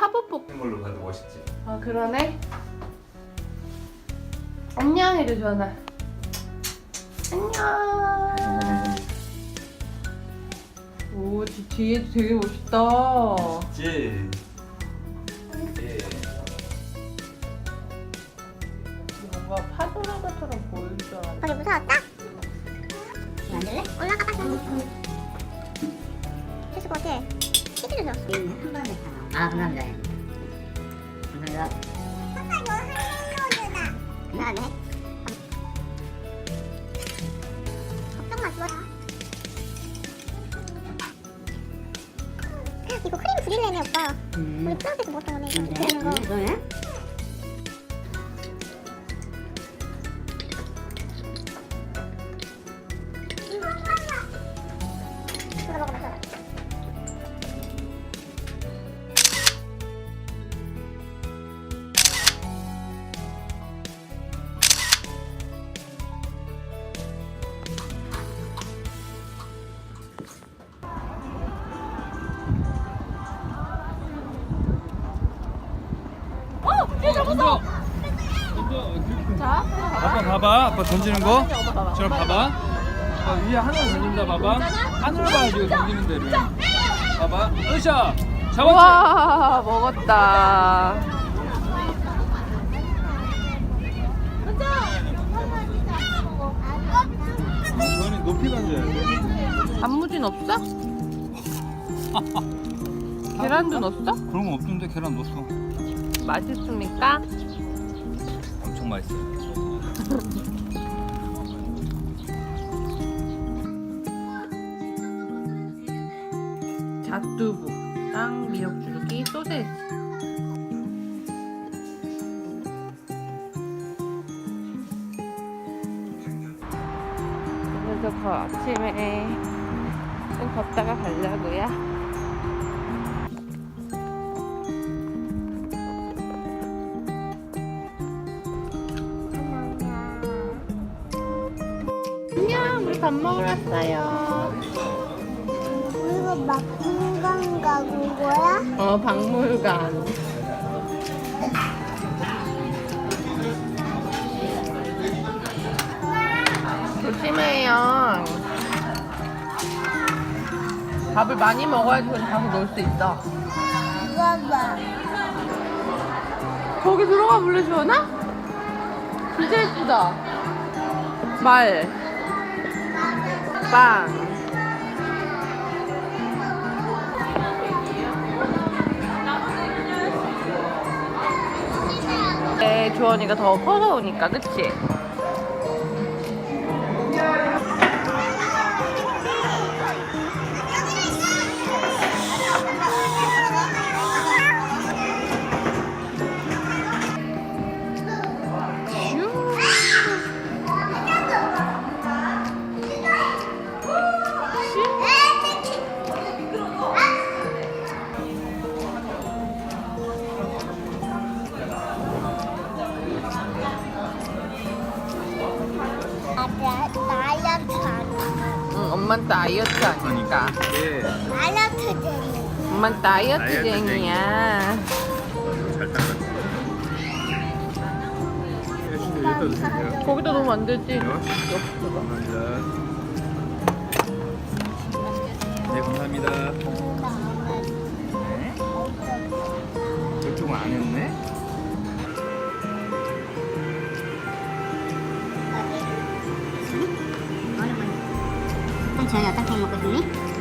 카보복. 이런 걸로 봐도 멋있지. 아 그러네. 안녕 해줘 주원아. 안녕. 오 뒤, 뒤에도 되게 멋있다. 지. 예. 뭔가 파도라가처럼 보일 줄 알았는데. 거기 무서웠다? 만들래? 올라가 봐. 됐을 것 같아. 시키도 들었어. 한 번에 다. 아 감사합니다. 감사합니다. 아빠 이거 할로우드다. 그만해. 걱정 마, 좋아. 이거 크림 브릴레네 오빠. 우리 프랑스에서 먹었던 거네. 이거. 거. 너네? 자. 아빠 봐봐. 아빠 던지는 거. 저 봐봐. 아빠 위에 하늘 던진다 봐봐. 하늘 봐야지 이거 던지는 데를. 봐봐. 으쌰. 잡았지. 와 먹었다. 저는 높이 던져야 돼. 단무진 없어? 계란도 넣었어? 그런 거 없는데 계란 넣었어. 맛있습니까? 엄청 맛있어. 잣두부, 땅 미역 줄기, 소세지. 그래서 그 아침에 좀 걷다가 가려고요. 우리 밥 먹으러 왔어요. 이거 막공간 가는 거야? 어, 박물관. 조심해요. 밥을 많이 먹어야지 그냥 가서 놀 수 있어. 봐봐. 거기 들어가 볼래, 주원아? 진짜 예쁘다. 말. 빵. 네, 주원이가 더 커서 오니까, 그치? 엄만 다이어트 아니까. 예. 다이어트 쟁이. 엄만 다이어트쟁이야. 잘 드세요. 거기다 넣으면 안 되지. 감사합니다. 그럼 저희 어떻게 먹고 싶니?